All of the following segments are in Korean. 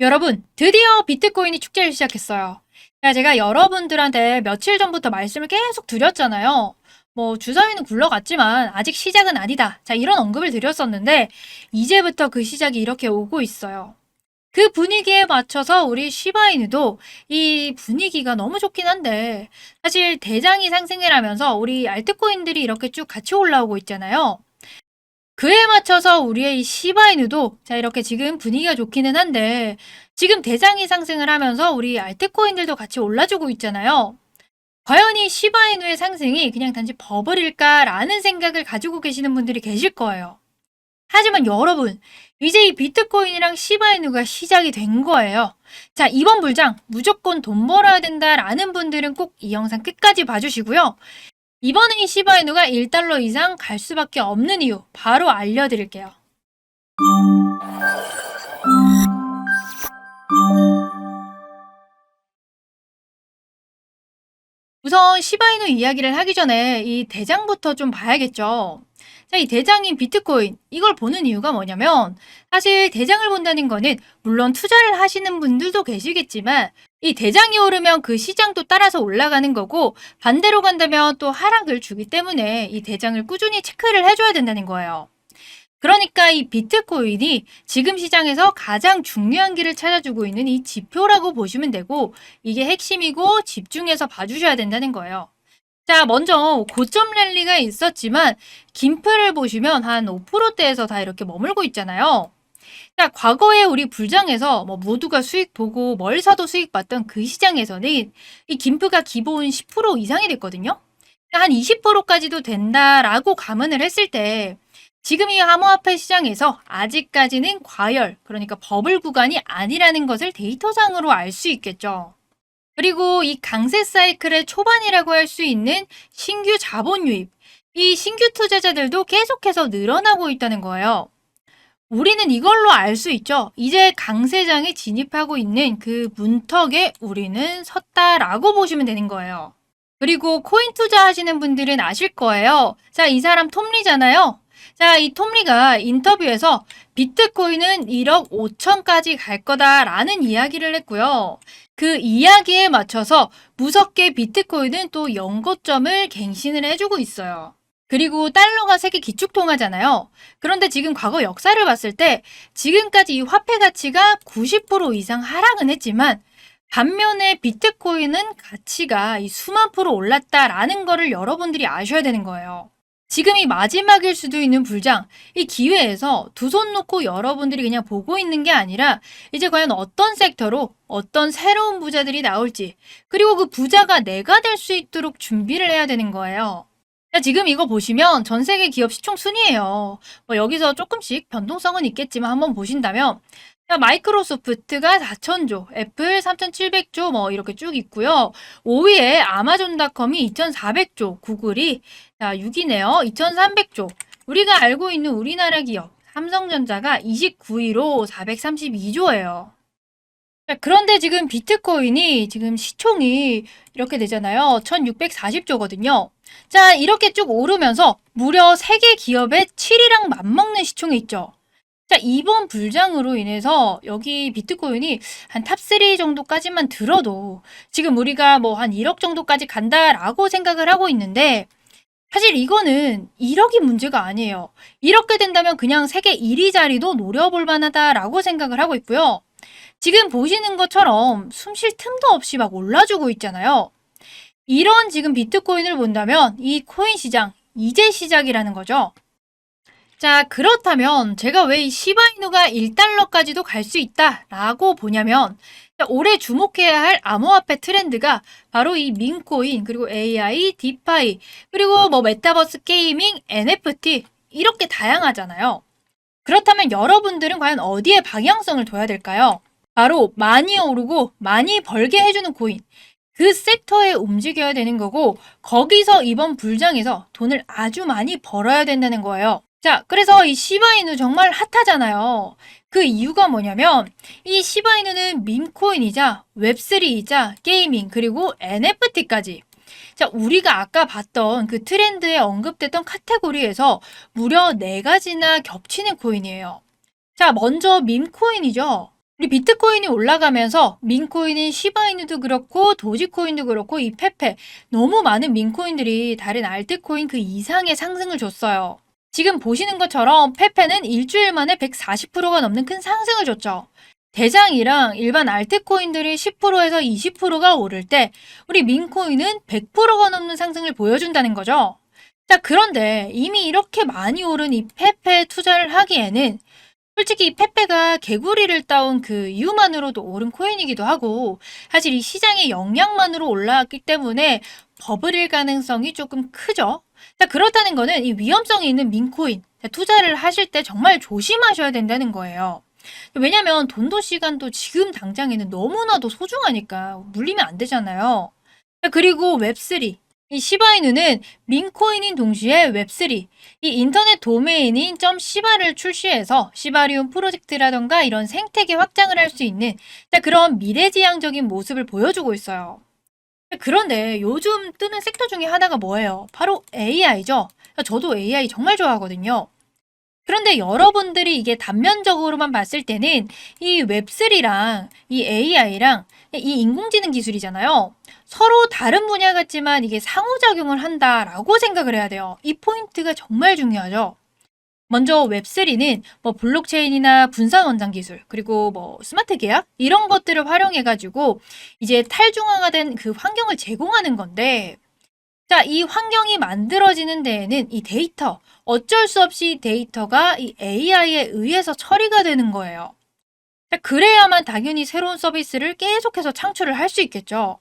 여러분, 드디어 비트코인이 축제를 시작했어요. 야, 제가 여러분들한테 며칠 전부터 말씀을 계속 드렸잖아요. 뭐, 주사위는 굴러갔지만 아직 시작은 아니다. 자, 이런 언급을 드렸었는데, 이제부터 그 시작이 이렇게 오고 있어요. 그 분위기에 맞춰서 우리 시바이누도 이 분위기가 너무 좋긴 한데, 사실 대장이 상승을 하면서 우리 알트코인들이 이렇게 쭉 같이 올라오고 있잖아요. 그에 맞춰서 우리의 이 시바이누도 자 이렇게 지금 분위기가 좋기는 한데 지금 대장이 상승을 하면서 우리 알트코인들도 같이 올라주고 있잖아요. 과연 이 시바이누의 상승이 그냥 단지 버블일까라는 생각을 가지고 계시는 분들이 계실 거예요. 하지만 여러분, 이제 이 비트코인이랑 시바이누가 시작이 된 거예요. 자, 이번 불장 무조건 돈 벌어야 된다라는 분들은 꼭 이 영상 끝까지 봐주시고요. 이번에 이 시바이누가 1달러 이상 갈 수밖에 없는 이유 바로 알려드릴게요. 우선 시바이누 이야기를 하기 전에 이 대장부터 좀 봐야겠죠. 자, 이 대장인 비트코인 이걸 보는 이유가 뭐냐면 사실 대장을 본다는 거는 물론 투자를 하시는 분들도 계시겠지만 이 대장이 오르면 그 시장도 따라서 올라가는 거고 반대로 간다면 또 하락을 주기 때문에 이 대장을 꾸준히 체크를 해줘야 된다는 거예요. 그러니까 이 비트코인이 지금 시장에서 가장 중요한 길을 찾아주고 있는 이 지표라고 보시면 되고 이게 핵심이고 집중해서 봐주셔야 된다는 거예요. 자, 먼저 고점 랠리가 있었지만 김프를 보시면 한 5%대에서 다 이렇게 머물고 있잖아요. 자, 과거에 우리 불장에서 뭐 모두가 수익 보고 뭘 사도 수익 봤던 그 시장에서는 이 김프가 기본 10% 이상이 됐거든요. 한 20%까지도 된다라고 감안을 했을 때 지금 이 암호화폐 시장에서 아직까지는 과열, 그러니까 버블 구간이 아니라는 것을 데이터상으로 알 수 있겠죠. 그리고 이 강세 사이클의 초반이라고 할 수 있는 신규 자본 유입, 이 신규 투자자들도 계속해서 늘어나고 있다는 거예요. 우리는 이걸로 알 수 있죠. 이제 강세장에 진입하고 있는 그 문턱에 우리는 섰다라고 보시면 되는 거예요. 그리고 코인 투자하시는 분들은 아실 거예요. 자, 이 사람 톰리잖아요. 자, 이 톰리가 인터뷰에서 비트코인은 1억 5천까지 갈 거다라는 이야기를 했고요. 그 이야기에 맞춰서 무섭게 비트코인은 또 연고점을 갱신을 해주고 있어요. 그리고 달러가 세계 기축통화잖아요. 그런데 지금 과거 역사를 봤을 때 지금까지 이 화폐 가치가 90% 이상 하락은 했지만 반면에 비트코인은 가치가 이 수만 프로 올랐다라는 거를 여러분들이 아셔야 되는 거예요. 지금이 마지막일 수도 있는 불장, 이 기회에서 두 손 놓고 여러분들이 그냥 보고 있는 게 아니라 이제 과연 어떤 섹터로 어떤 새로운 부자들이 나올지, 그리고 그 부자가 내가 될 수 있도록 준비를 해야 되는 거예요. 자, 지금 이거 보시면 전 세계 기업 시총 순위예요. 뭐 여기서 조금씩 변동성은 있겠지만 한번 보신다면 자, 마이크로소프트가 4천조, 애플 3,700조 뭐 이렇게 쭉 있고요. 5위에 아마존닷컴이 2,400조, 구글이 자, 6위네요. 2,300조. 우리가 알고 있는 우리나라 기업 삼성전자가 29위로 432조예요. 자, 그런데 지금 비트코인이 지금 시총이 이렇게 되잖아요. 1640조거든요. 자, 이렇게 쭉 오르면서 무려 세계 기업의 7위랑 맞먹는 시총이 있죠. 자, 이번 불장으로 인해서 여기 비트코인이 한 탑3 정도까지만 들어도 지금 우리가 뭐 한 1억 정도까지 간다라고 생각을 하고 있는데 사실 이거는 1억이 문제가 아니에요. 이렇게 된다면 그냥 세계 1위 자리도 노려볼 만하다라고 생각을 하고 있고요. 지금 보시는 것처럼 숨 쉴 틈도 없이 막 올라주고 있잖아요. 이런 지금 비트코인을 본다면 이 코인 시장 이제 시작이라는 거죠. 자, 그렇다면 제가 왜 이 시바이누가 1달러까지도 갈 수 있다라고 보냐면 자, 올해 주목해야 할 암호화폐 트렌드가 바로 이 민코인 그리고 AI, 디파이 그리고 뭐 메타버스 게이밍, NFT 이렇게 다양하잖아요. 그렇다면 여러분들은 과연 어디에 방향성을 둬야 될까요? 바로 많이 오르고 많이 벌게 해주는 코인. 그 섹터에 움직여야 되는 거고 거기서 이번 불장에서 돈을 아주 많이 벌어야 된다는 거예요. 자, 그래서 이 시바이누 정말 핫하잖아요. 그 이유가 뭐냐면 이 시바이누는 밈코인이자 웹3이자 게이밍 그리고 NFT까지 자, 우리가 아까 봤던 그 트렌드에 언급됐던 카테고리에서 무려 네 가지나 겹치는 코인이에요. 자, 먼저 밈코인이죠. 우리 비트코인이 올라가면서 민코인인 시바이누도 그렇고 도지코인도 그렇고 이 페페 너무 많은 민코인들이 다른 알트코인 그 이상의 상승을 줬어요. 지금 보시는 것처럼 페페는 일주일 만에 140%가 넘는 큰 상승을 줬죠. 대장이랑 일반 알트코인들이 10%에서 20%가 오를 때 우리 민코인은 100%가 넘는 상승을 보여준다는 거죠. 자, 그런데 이미 이렇게 많이 오른 이 페페 투자를 하기에는 솔직히 이 페페가 개구리를 따온 그 이유만으로도 오른 코인이기도 하고 사실 이 시장의 영향만으로 올라왔기 때문에 버블일 가능성이 조금 크죠. 자, 그렇다는 거는 이 위험성이 있는 민코인 자, 투자를 하실 때 정말 조심하셔야 된다는 거예요. 왜냐면 돈도 시간도 지금 당장에는 너무나도 소중하니까 물리면 안 되잖아요. 자, 그리고 웹3. 이 시바이누는 민코인인 동시에 웹3, 이 인터넷 도메인인 .시바를 출시해서 시바리움 프로젝트라던가 이런 생태계 확장을 할 수 있는 자, 그런 미래지향적인 모습을 보여주고 있어요. 그런데 요즘 뜨는 섹터 중에 하나가 뭐예요? 바로 AI죠. 저도 AI 정말 좋아하거든요. 그런데 여러분들이 이게 단면적으로만 봤을 때는 이 웹3랑 이 AI랑 이 인공지능 기술이잖아요. 서로 다른 분야 같지만 이게 상호작용을 한다라고 생각을 해야 돼요. 이 포인트가 정말 중요하죠. 먼저 웹3는 뭐 블록체인이나 분산 원장 기술, 그리고 뭐 스마트 계약 이런 것들을 활용해 가지고 이제 탈중앙화 된 그 환경을 제공하는 건데 자, 이 환경이 만들어지는 데에는 이 데이터, 어쩔 수 없이 데이터가 이 AI에 의해서 처리가 되는 거예요. 자, 그래야만 당연히 새로운 서비스를 계속해서 창출을 할 수 있겠죠.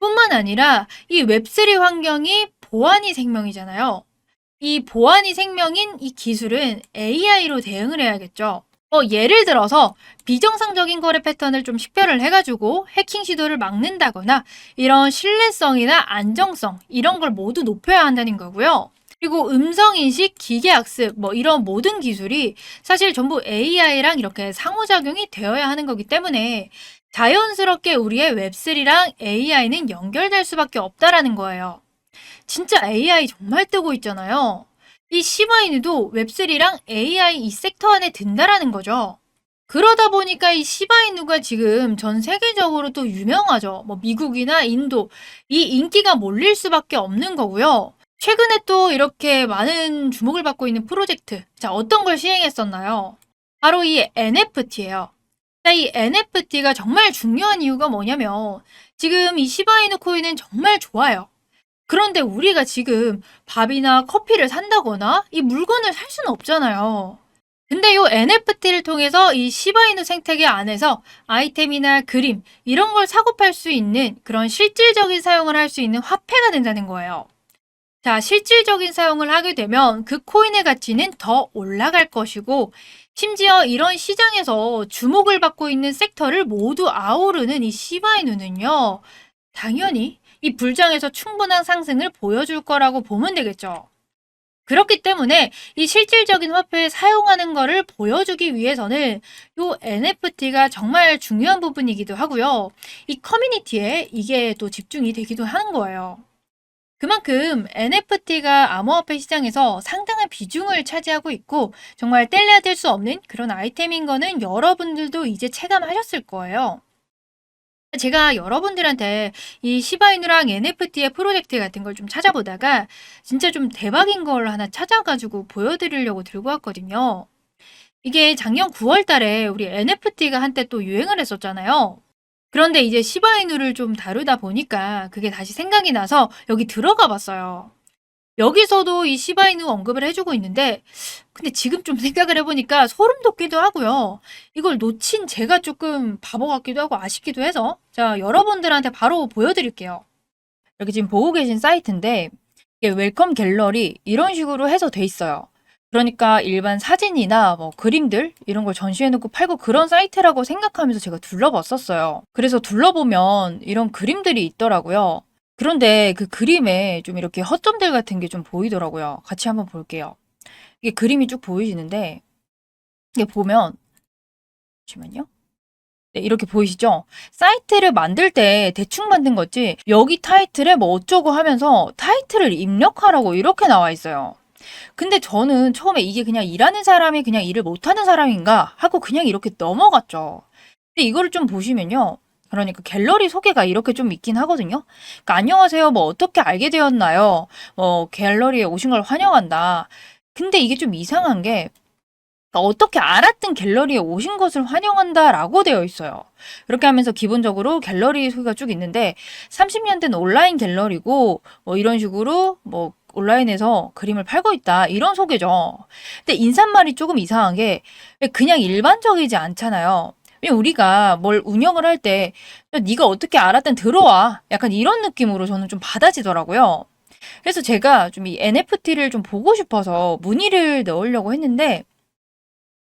뿐만 아니라 이 웹3 환경이 보안이 생명이잖아요. 이 보안이 생명인 이 기술은 AI로 대응을 해야겠죠. 어, 예를 들어서 비정상적인 거래 패턴을 좀 식별을 해가지고 해킹 시도를 막는다거나 이런 신뢰성이나 안정성 이런 걸 모두 높여야 한다는 거고요. 그리고 음성인식, 기계학습, 뭐 이런 모든 기술이 사실 전부 AI랑 이렇게 상호작용이 되어야 하는 거기 때문에 자연스럽게 우리의 웹3랑 AI는 연결될 수밖에 없다라는 거예요. 진짜 AI 정말 뜨고 있잖아요. 이 시바이누도 웹3랑 AI 이 섹터 안에 든다라는 거죠. 그러다 보니까 이 시바이누가 지금 전 세계적으로 또 유명하죠. 뭐 미국이나 인도 이 인기가 몰릴 수밖에 없는 거고요. 최근에 또 이렇게 많은 주목을 받고 있는 프로젝트. 자, 어떤 걸 시행했었나요? 바로 이 NFT예요. 자, 이 NFT가 정말 중요한 이유가 뭐냐면 지금 이 시바이누 코인은 정말 좋아요. 그런데 우리가 지금 밥이나 커피를 산다거나 이 물건을 살 수는 없잖아요. 근데 이 NFT를 통해서 이 시바이누 생태계 안에서 아이템이나 그림 이런 걸 사고 팔 수 있는 그런 실질적인 사용을 할 수 있는 화폐가 된다는 거예요. 자, 실질적인 사용을 하게 되면 그 코인의 가치는 더 올라갈 것이고 심지어 이런 시장에서 주목을 받고 있는 섹터를 모두 아우르는 이 시바이누는요. 당연히 이 불장에서 충분한 상승을 보여줄 거라고 보면 되겠죠. 그렇기 때문에 이 실질적인 화폐를 사용하는 것을 보여주기 위해서는 이 NFT가 정말 중요한 부분이기도 하고요. 이 커뮤니티에 이게 또 집중이 되기도 하는 거예요. 그만큼 NFT가 암호화폐 시장에서 상당한 비중을 차지하고 있고 정말 뗄래야 뗄 수 없는 그런 아이템인 거는 여러분들도 이제 체감하셨을 거예요. 제가 여러분들한테 이 시바이누랑 NFT의 프로젝트 같은 걸 좀 찾아보다가 진짜 좀 대박인 걸 하나 찾아가지고 보여드리려고 들고 왔거든요. 이게 작년 9월 달에 우리 NFT가 한때 또 유행을 했었잖아요. 그런데 이제 시바이누를 좀 다루다 보니까 그게 다시 생각이 나서 여기 들어가 봤어요. 여기서도 이 시바이누 언급을 해주고 있는데, 근데 지금 좀 생각을 해보니까 소름 돋기도 하고요. 이걸 놓친 제가 조금 바보 같기도 하고 아쉽기도 해서, 자, 여러분들한테 바로 보여드릴게요. 여기 지금 보고 계신 사이트인데, 이게 웰컴 갤러리 이런 식으로 해서 돼 있어요. 그러니까 일반 사진이나 뭐 그림들 이런 걸 전시해놓고 팔고 그런 사이트라고 생각하면서 제가 둘러봤었어요. 그래서 둘러보면 이런 그림들이 있더라고요. 그런데 그 그림에 좀 이렇게 허점들 같은 게 좀 보이더라고요. 같이 한번 볼게요. 이게 그림이 쭉 보이시는데 이게 보면 잠시만요. 네, 이렇게 보이시죠? 사이트를 만들 때 대충 만든 거지 여기 타이틀에 뭐 어쩌고 하면서 타이틀을 입력하라고 이렇게 나와 있어요. 근데 저는 처음에 이게 그냥 일하는 사람이 그냥 일을 못하는 사람인가 하고 그냥 이렇게 넘어갔죠. 근데 이거를 좀 보시면요. 그러니까 갤러리 소개가 이렇게 좀 있긴 하거든요. 그러니까 안녕하세요. 뭐 어떻게 알게 되었나요? 뭐 갤러리에 오신 걸 환영한다. 근데 이게 좀 이상한 게 그러니까 어떻게 알았든 갤러리에 오신 것을 환영한다라고 되어 있어요. 이렇게 하면서 기본적으로 갤러리 소개가 쭉 있는데 30년 된 온라인 갤러리고 뭐 이런 식으로 뭐 온라인에서 그림을 팔고 있다 이런 소개죠. 근데 인사말이 조금 이상한 게 그냥 일반적이지 않잖아요. 우리가 뭘 운영을 할 때 네가 어떻게 알았든 들어와 약간 이런 느낌으로 저는 좀 받아지더라고요. 그래서 제가 좀 이 NFT를 좀 보고 싶어서 문의를 넣으려고 했는데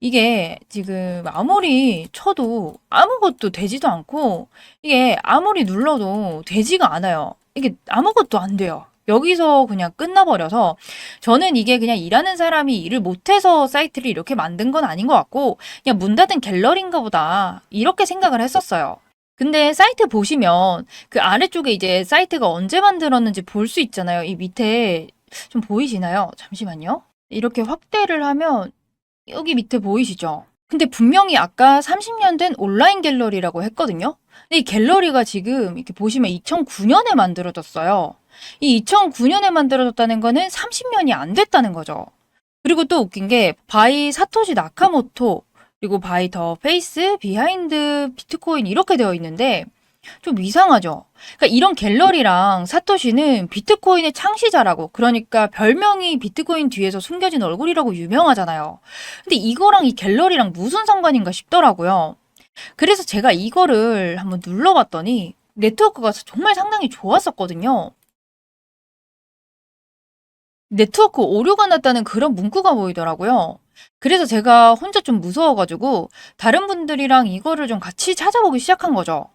이게 지금 아무리 쳐도 아무것도 되지도 않고 이게 아무리 눌러도 되지가 않아요. 이게 아무것도 안 돼요. 여기서 그냥 끝나버려서 저는 이게 그냥 일하는 사람이 일을 못해서 사이트를 이렇게 만든 건 아닌 것 같고 그냥 문 닫은 갤러리인가 보다 이렇게 생각을 했었어요. 근데 사이트 보시면 그 아래쪽에 이제 사이트가 언제 만들었는지 볼 수 있잖아요. 이 밑에 좀 보이시나요? 잠시만요. 이렇게 확대를 하면 여기 밑에 보이시죠? 근데 분명히 아까 30년 된 온라인 갤러리라고 했거든요. 근데 이 갤러리가 지금 이렇게 보시면 2009년에 만들어졌어요. 이 2009년에 만들어졌다는 거는 30년이 안 됐다는 거죠. 그리고 또 웃긴 게 바이 사토시 나카모토 그리고 바이 더 페이스 비하인드 비트코인 이렇게 되어 있는데 좀 이상하죠. 그러니까 이런 갤러리랑 사토시는 비트코인의 창시자라고 그러니까 별명이 비트코인 뒤에서 숨겨진 얼굴이라고 유명하잖아요. 근데 이거랑 이 갤러리랑 무슨 상관인가 싶더라고요. 그래서 제가 이거를 한번 눌러봤더니 네트워크가 정말 상당히 좋았었거든요. 네트워크 오류가 났다는 그런 문구가 보이더라고요. 그래서 제가 혼자 좀 무서워가지고 다른 분들이랑 이거를 좀 같이 찾아보기 시작한 거죠.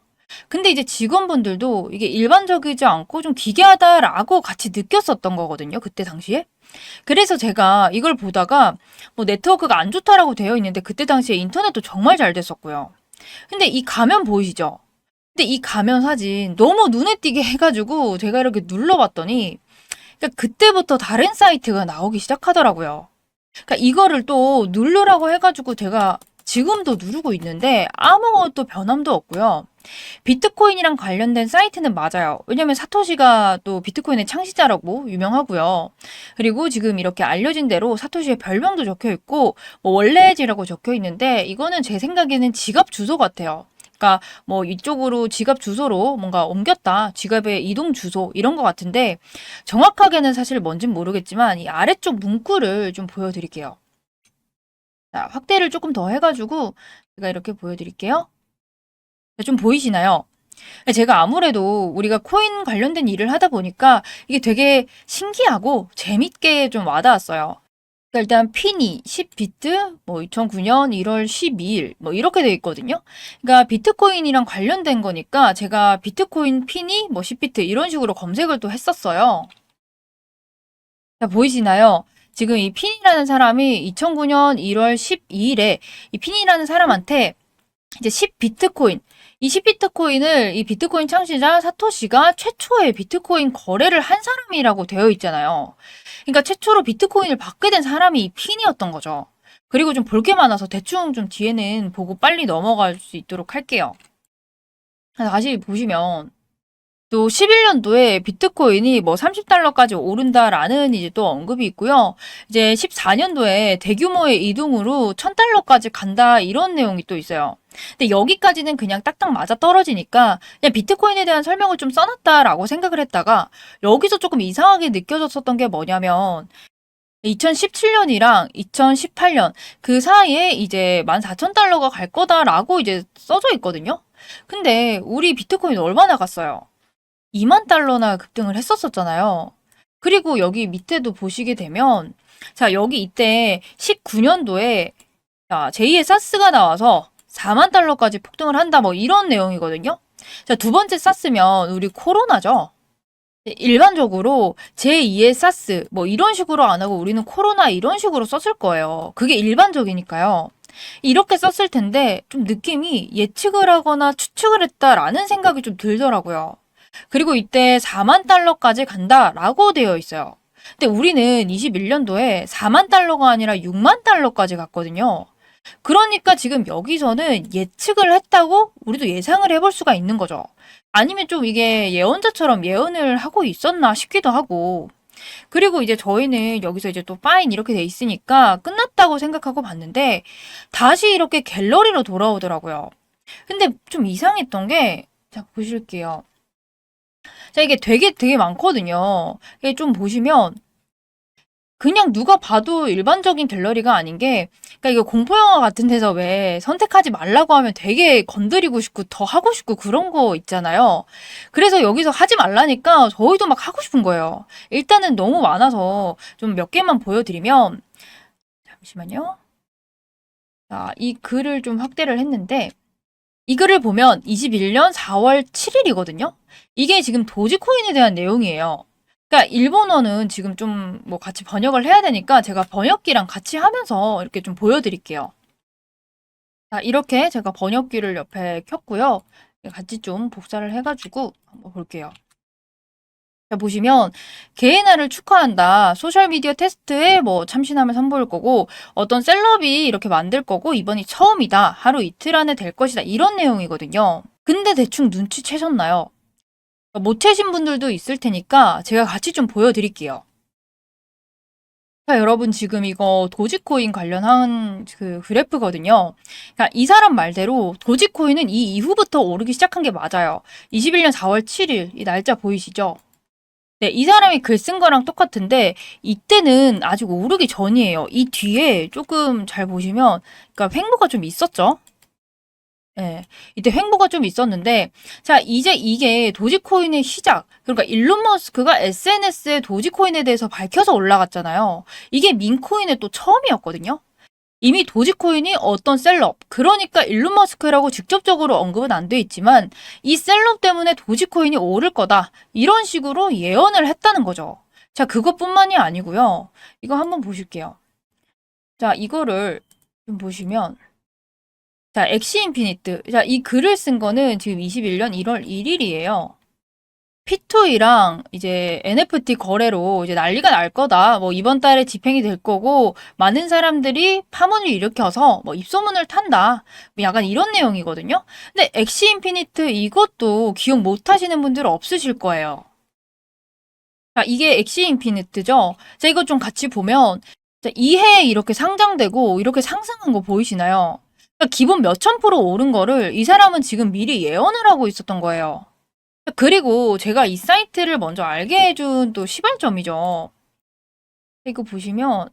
근데 이제 직원분들도 이게 일반적이지 않고 좀 기괴하다라고 같이 느꼈었던 거거든요. 그때 당시에. 그래서 제가 이걸 보다가 뭐 네트워크가 안 좋다라고 되어 있는데 그때 당시에 인터넷도 정말 잘 됐었고요. 근데 이 가면 보이시죠? 근데 이 가면 사진 너무 눈에 띄게 해가지고 제가 이렇게 눌러봤더니 그러니까 그때부터 다른 사이트가 나오기 시작하더라고요. 그러니까 이거를 또 누르라고 해가지고 제가 지금도 누르고 있는데 아무것도 변함도 없고요. 비트코인이랑 관련된 사이트는 맞아요. 왜냐면 사토시가 또 비트코인의 창시자라고 유명하고요. 그리고 지금 이렇게 알려진 대로 사토시의 별명도 적혀 있고 뭐 원래지라고 적혀 있는데 이거는 제 생각에는 지갑 주소 같아요. 그러니까 뭐 이쪽으로 지갑 주소로 뭔가 옮겼다. 지갑의 이동 주소 이런 것 같은데 정확하게는 사실 뭔진 모르겠지만 이 아래쪽 문구를 좀 보여드릴게요. 자, 확대를 조금 더 해가지고 제가 이렇게 보여드릴게요. 좀 보이시나요? 제가 아무래도 우리가 코인 관련된 일을 하다 보니까 이게 되게 신기하고 재밌게 좀 와닿았어요. 그러니까 일단 피니 10비트 뭐 2009년 1월 12일 뭐 이렇게 돼 있거든요. 그러니까 비트코인이랑 관련된 거니까 제가 비트코인 피니 뭐 10비트 이런 식으로 검색을 또 했었어요. 자, 보이시나요? 지금 이 핀이라는 사람이 2009년 1월 12일에 이 핀이라는 사람한테 이제 10비트코인 이 10비트코인을 이 비트코인 창시자 사토시가 최초의 비트코인 거래를 한 사람이라고 되어 있잖아요. 그러니까 최초로 비트코인을 받게 된 사람이 이 핀이었던 거죠. 그리고 좀 볼 게 많아서 대충 좀 뒤에는 보고 빨리 넘어갈 수 있도록 할게요. 다시 보시면 또 11년도에 비트코인이 뭐 30달러까지 오른다라는 이제 또 언급이 있고요. 이제 14년도에 대규모의 이동으로 1000달러까지 간다 이런 내용이 또 있어요. 근데 여기까지는 그냥 딱딱 맞아 떨어지니까 그냥 비트코인에 대한 설명을 좀 써놨다라고 생각을 했다가 여기서 조금 이상하게 느껴졌었던 게 뭐냐면 2017년이랑 2018년 그 사이에 이제 14,000달러가 갈 거다라고 이제 써져 있거든요. 근데 우리 비트코인 얼마나 갔어요? 2만 달러나 급등을 했었었잖아요. 그리고 여기 밑에도 보시게 되면 자 여기 이때 19년도에 자, 제2의 사스가 나와서 4만 달러까지 폭등을 한다 뭐 이런 내용이거든요. 자, 두 번째 사스면 우리 코로나죠. 일반적으로 제2의 사스 뭐 이런 식으로 안 하고 우리는 코로나 이런 식으로 썼을 거예요. 그게 일반적이니까요. 이렇게 썼을 텐데 좀 느낌이 예측을 하거나 추측을 했다라는 생각이 좀 들더라고요. 그리고 이때 4만 달러까지 간다라고 되어 있어요. 근데 우리는 21년도에 4만 달러가 아니라 6만 달러까지 갔거든요. 그러니까 지금 여기서는 예측을 했다고 우리도 예상을 해볼 수가 있는 거죠. 아니면 좀 이게 예언자처럼 예언을 하고 있었나 싶기도 하고. 그리고 이제 저희는 여기서 이제 또 파인 이렇게 돼 있으니까 끝났다고 생각하고 봤는데 다시 이렇게 갤러리로 돌아오더라고요. 근데 좀 이상했던 게, 자, 보실게요. 자, 이게 되게 되게 많거든요. 이게 좀 보시면 그냥 누가 봐도 일반적인 갤러리가 아닌 게, 그러니까 이거 공포 영화 같은 데서 왜 선택하지 말라고 하면 되게 건드리고 싶고 더 하고 싶고 그런 거 있잖아요. 그래서 여기서 하지 말라니까 저희도 막 하고 싶은 거예요. 일단은 너무 많아서 좀 몇 개만 보여드리면, 잠시만요. 자, 이 글을 좀 확대를 했는데, 이 글을 보면 21년 4월 7일이거든요. 이게 지금 도지코인에 대한 내용이에요. 그러니까 일본어는 지금 좀 뭐 같이 번역을 해야 되니까 제가 번역기랑 같이 하면서 이렇게 좀 보여드릴게요. 자, 이렇게 제가 번역기를 옆에 켰고요. 같이 좀 복사를 해가지고 한번 볼게요. 자, 보시면 개인화를 축하한다. 소셜미디어 테스트에 뭐 참신함을 선보일 거고 어떤 셀럽이 이렇게 만들 거고 이번이 처음이다. 하루 이틀 안에 될 것이다. 이런 내용이거든요. 근데 대충 눈치채셨나요? 못 채신 분들도 있을 테니까 제가 같이 좀 보여드릴게요. 자, 여러분 지금 이거 도지코인 관련한 그 그래프거든요. 그러니까 이 사람 말대로 도지코인은 이 이후부터 오르기 시작한 게 맞아요. 21년 4월 7일 이 날짜 보이시죠? 네, 이 사람이 글 쓴 거랑 똑같은데 이때는 아직 오르기 전이에요. 이 뒤에 조금 잘 보시면 그러니까 횡보가 좀 있었죠. 예. 이때 횡보가 좀 있었는데, 자, 이제 이게 도지코인의 시작. 그러니까 일론 머스크가 SNS에 도지코인에 대해서 밝혀서 올라갔잖아요. 이게 민코인의 또 처음이었거든요. 이미 도지코인이 어떤 셀럽, 그러니까 일론 머스크라고 직접적으로 언급은 안 돼 있지만, 이 셀럽 때문에 도지코인이 오를 거다. 이런 식으로 예언을 했다는 거죠. 자, 그것뿐만이 아니고요. 이거 한번 보실게요. 자, 이거를 좀 보시면, 자, 엑시 인피니트. 자, 이 글을 쓴 거는 지금 21년 1월 1일이에요. P2E랑 이제 NFT 거래로 이제 난리가 날 거다. 뭐 이번 달에 집행이 될 거고 많은 사람들이 파문을 일으켜서 뭐 입소문을 탄다. 뭐 약간 이런 내용이거든요. 근데 엑시 인피니트 이것도 기억 못 하시는 분들 없으실 거예요. 자, 이게 엑시 인피니트죠. 자, 이거 좀 같이 보면 자, 2회에 이렇게 상장되고 이렇게 상승한 거 보이시나요? 그러니까 기본 몇천 프로 오른 거를 이 사람은 지금 미리 예언을 하고 있었던 거예요. 그리고 제가 이 사이트를 먼저 알게 해준 또 시발점이죠. 이거 보시면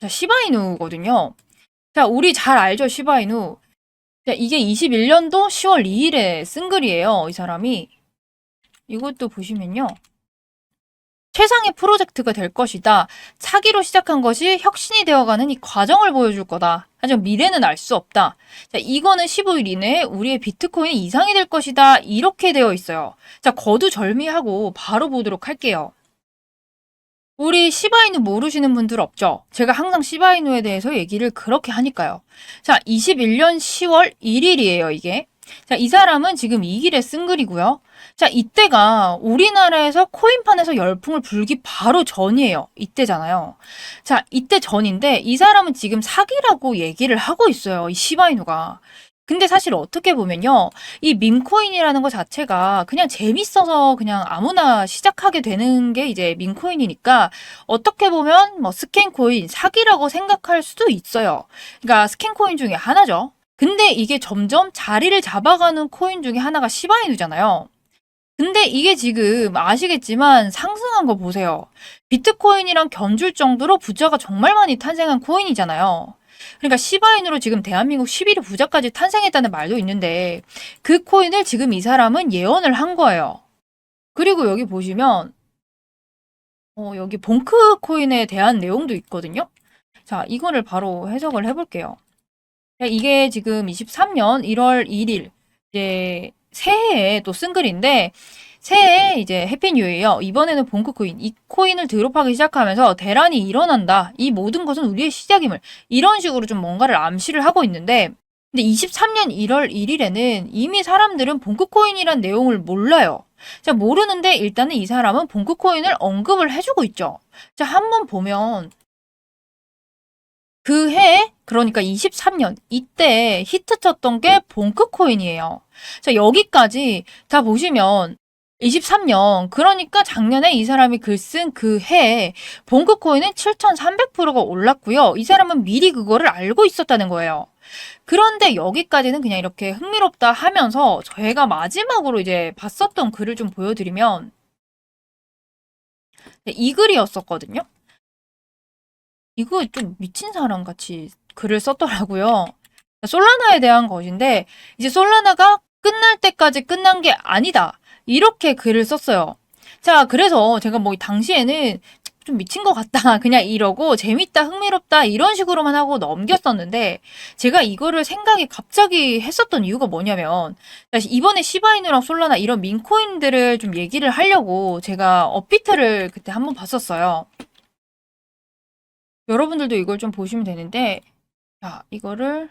자, 시바이누거든요. 자, 우리 잘 알죠, 시바이누. 자, 이게 21년도 10월 2일에 쓴 글이에요, 이 사람이. 이것도 보시면요. 최상의 프로젝트가 될 것이다. 차기로 시작한 것이 혁신이 되어가는 이 과정을 보여줄 거다. 하지만 미래는 알 수 없다. 자, 이거는 15일 이내에 우리의 비트코인이 이상이 될 것이다. 이렇게 되어 있어요. 자, 거두절미하고 바로 보도록 할게요. 우리 시바이누 모르시는 분들 없죠? 제가 항상 시바이누에 대해서 얘기를 그렇게 하니까요. 자, 21년 10월 1일이에요, 이게. 자, 이 사람은 지금 이 길에 쓴 글이고요. 자, 이때가 우리나라에서 코인판에서 열풍을 불기 바로 전이에요. 이때잖아요. 자, 이때 전인데 이 사람은 지금 사기라고 얘기를 하고 있어요. 이 시바이누가. 근데 사실 어떻게 보면요. 이 밈코인이라는 것 자체가 그냥 재밌어서 그냥 아무나 시작하게 되는 게 이제 밈코인이니까 어떻게 보면 뭐 스캔코인, 사기라고 생각할 수도 있어요. 그러니까 스캔코인 중에 하나죠. 근데 이게 점점 자리를 잡아가는 코인 중에 하나가 시바이누잖아요. 근데 이게 지금 아시겠지만 상승한 거 보세요. 비트코인이랑 견줄 정도로 부자가 정말 많이 탄생한 코인이잖아요. 그러니까 시바인으로 지금 대한민국 11위 부자까지 탄생했다는 말도 있는데 그 코인을 지금 이 사람은 예언을 한 거예요. 그리고 여기 보시면 어, 여기 봉크 코인에 대한 내용도 있거든요. 자, 이거를 바로 해석을 해볼게요. 이게 지금 23년 1월 1일 이제 새해에 또 쓴 글인데 새해 이제 해피 뉴 이어 이번에는 본크 코인 이 코인을 드롭하기 시작하면서 대란이 일어난다 이 모든 것은 우리의 시작임을 이런 식으로 좀 뭔가를 암시를 하고 있는데 근데 23년 1월 1일에는 이미 사람들은 본크 코인이란 내용을 몰라요. 자 모르는데 일단은 이 사람은 본크 코인을 언급을 해주고 있죠. 자 한번 보면 그 해, 그러니까 23년, 이때 히트 쳤던 게 봉크 코인이에요. 자, 여기까지 다 보시면 23년, 그러니까 작년에 이 사람이 글 쓴 그 해에 봉크 코인은 7,300%가 올랐고요. 이 사람은 미리 그거를 알고 있었다는 거예요. 그런데 여기까지는 그냥 이렇게 흥미롭다 하면서 저희가 마지막으로 이제 봤었던 글을 좀 보여드리면 네, 이 글이었었거든요. 이거 좀 미친 사람 같이 글을 썼더라고요. 솔라나에 대한 것인데 이제 솔라나가 끝날 때까지 끝난 게 아니다. 이렇게 글을 썼어요. 자, 그래서 제가 뭐 당시에는 좀 미친 것 같다. 그냥 이러고 재밌다, 흥미롭다 이런 식으로만 하고 넘겼었는데 제가 이거를 생각이 갑자기 했었던 이유가 뭐냐면 이번에 시바이누랑 솔라나 이런 민코인들을 좀 얘기를 하려고 제가 업비트를 그때 한번 봤었어요. 여러분들도 이걸 좀 보시면 되는데 자, 이거를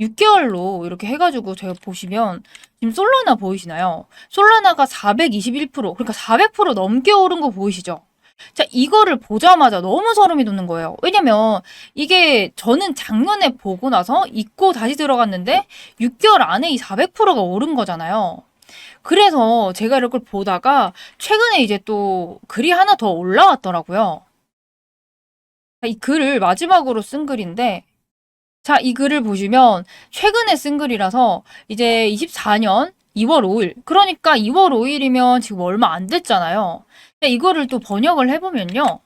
6개월로 이렇게 해가지고 제가 보시면 지금 솔라나 보이시나요? 솔라나가 421% 그러니까 400% 넘게 오른 거 보이시죠? 자, 이거를 보자마자 너무 소름이 돋는 거예요. 왜냐면 이게 저는 작년에 보고 나서 잊고 다시 들어갔는데 6개월 안에 이 400%가 오른 거잖아요. 그래서 제가 이걸 보다가 최근에 이제 또 글이 하나 더 올라왔더라고요. 이 글을 마지막으로 쓴 글인데 자, 이 글을 보시면 최근에 쓴 글이라서 이제 24년 2월 5일. 그러니까 2월 5일이면 지금 얼마 안 됐잖아요. 이거를 또 번역을 해보면요.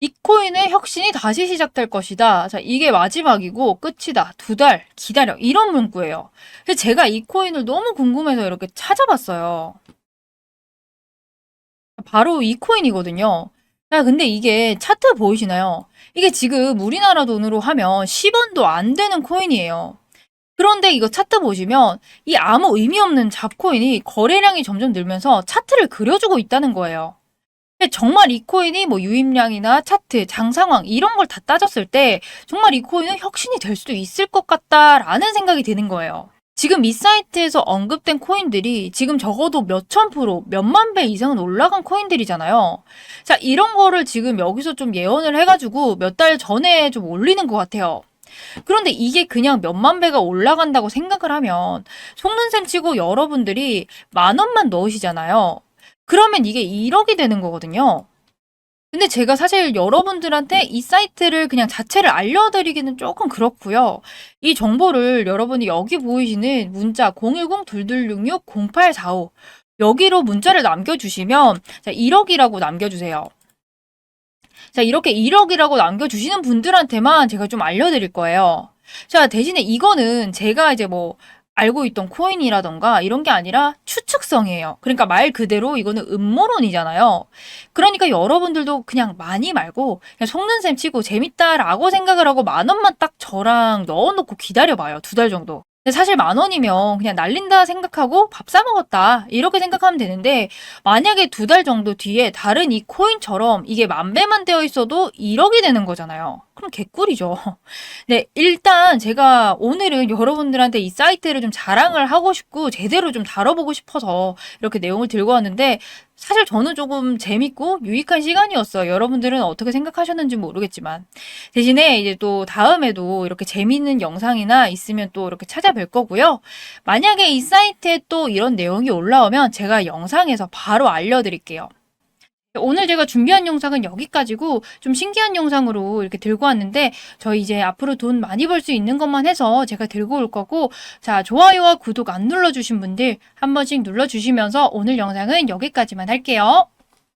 비코인의 혁신이 다시 시작될 것이다. 자, 이게 마지막이고 끝이다. 두 달 기다려. 이런 문구예요. 제가 이 코인을 너무 궁금해서 이렇게 찾아봤어요. 바로 이 코인이거든요. 야, 근데 이게 차트 보이시나요? 이게 지금 우리나라 돈으로 하면 10원도 안 되는 코인이에요. 그런데 이거 차트 보시면 이 아무 의미 없는 잡코인이 거래량이 점점 늘면서 차트를 그려주고 있다는 거예요. 정말 이 코인이 뭐 유입량이나 차트, 장 상황 이런 걸 다 따졌을 때 정말 이 코인은 혁신이 될 수도 있을 것 같다라는 생각이 드는 거예요. 지금 이 사이트에서 언급된 코인들이 지금 적어도 몇천 프로, 몇만 배 이상은 올라간 코인들이잖아요. 자, 이런 거를 지금 여기서 좀 예언을 해가지고 몇 달 전에 좀 올리는 것 같아요. 그런데 이게 그냥 몇만 배가 올라간다고 생각을 하면 속는 셈 치고 여러분들이 만 원만 넣으시잖아요. 그러면 이게 1억이 되는 거거든요. 근데 제가 사실 여러분들한테 이 사이트를 그냥 자체를 알려드리기는 조금 그렇고요. 이 정보를 여러분이 여기 보이시는 문자 010-2266-0845 여기로 문자를 남겨주시면 자, 1억이라고 남겨주세요. 자, 이렇게 1억이라고 남겨주시는 분들한테만 제가 좀 알려드릴 거예요. 자, 대신에 이거는 제가 이제 뭐 알고 있던 코인이라던가 이런 게 아니라 추측성이에요. 그러니까 말 그대로 이거는 음모론이잖아요. 그러니까 여러분들도 그냥 많이 말고 그냥 속는 셈 치고 재밌다라고 생각을 하고 만 원만 딱 저랑 넣어놓고 기다려봐요. 두 달 정도. 사실 만 원이면 그냥 날린다 생각하고 밥 사 먹었다 이렇게 생각하면 되는데 만약에 두 달 정도 뒤에 다른 이 코인처럼 이게 만 배만 되어 있어도 1억이 되는 거잖아요. 그럼 개꿀이죠. 네, 일단 제가 오늘은 여러분들한테 이 사이트를 좀 자랑을 하고 싶고 제대로 좀 다뤄보고 싶어서 이렇게 내용을 들고 왔는데 사실 저는 조금 재밌고 유익한 시간이었어요. 여러분들은 어떻게 생각하셨는지 모르겠지만 대신에 이제 또 다음에도 이렇게 재밌는 영상이나 있으면 또 이렇게 찾아뵐 거고요. 만약에 이 사이트에 또 이런 내용이 올라오면 제가 영상에서 바로 알려드릴게요. 오늘 제가 준비한 영상은 여기까지고 좀 신기한 영상으로 이렇게 들고 왔는데 저희 이제 앞으로 돈 많이 벌 수 있는 것만 해서 제가 들고 올 거고 자 좋아요와 구독 안 눌러주신 분들 한 번씩 눌러주시면서 오늘 영상은 여기까지만 할게요.